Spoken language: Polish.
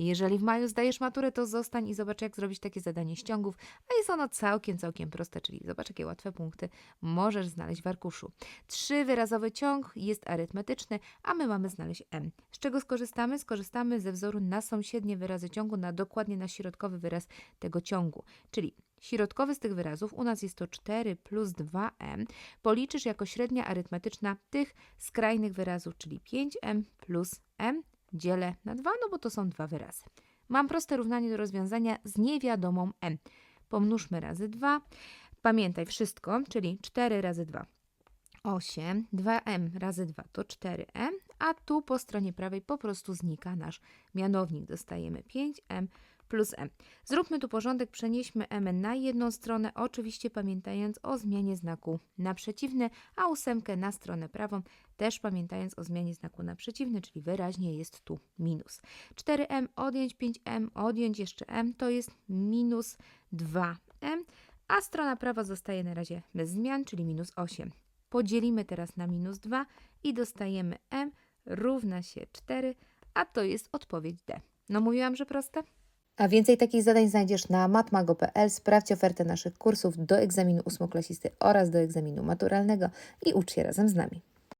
Jeżeli w maju zdajesz maturę, to zostań i zobacz, jak zrobić takie zadanie z ciągów, a jest ono całkiem, całkiem proste, czyli zobacz, jakie łatwe punkty możesz znaleźć w arkuszu. Trzy wyrazowy ciąg jest arytmetyczny, a my mamy znaleźć m. Z czego skorzystamy? Skorzystamy ze wzoru na sąsiednie wyrazy ciągu, na dokładnie na środkowy wyraz tego ciągu, czyli Środkowy z tych wyrazów u nas jest to 4 plus 2m. Policzysz jako średnia arytmetyczna tych skrajnych wyrazów, czyli 5m plus m dzielę na 2, no bo to są dwa wyrazy. Mam proste równanie do rozwiązania z niewiadomą m. Pomnóżmy razy 2. Pamiętaj wszystko, czyli 4 razy 2. 8, 2m razy 2 to 4m, a tu po stronie prawej po prostu znika nasz mianownik. Dostajemy 5m plus m. Zróbmy tu porządek, przenieśmy m na jedną stronę, oczywiście pamiętając o zmianie znaku na przeciwny, a ósemkę na stronę prawą, też pamiętając o zmianie znaku na przeciwny, czyli wyraźnie jest tu minus. 4m odjąć 5m, odjąć jeszcze m, to jest minus 2m, a strona prawa zostaje na razie bez zmian, czyli minus 8. Podzielimy teraz na minus 2 i dostajemy m równa się 4, a to jest odpowiedź D. No mówiłam, że proste? A więcej takich zadań znajdziesz na matmago.pl. Sprawdź ofertę naszych kursów do egzaminu ósmoklasisty oraz do egzaminu maturalnego i ucz się razem z nami.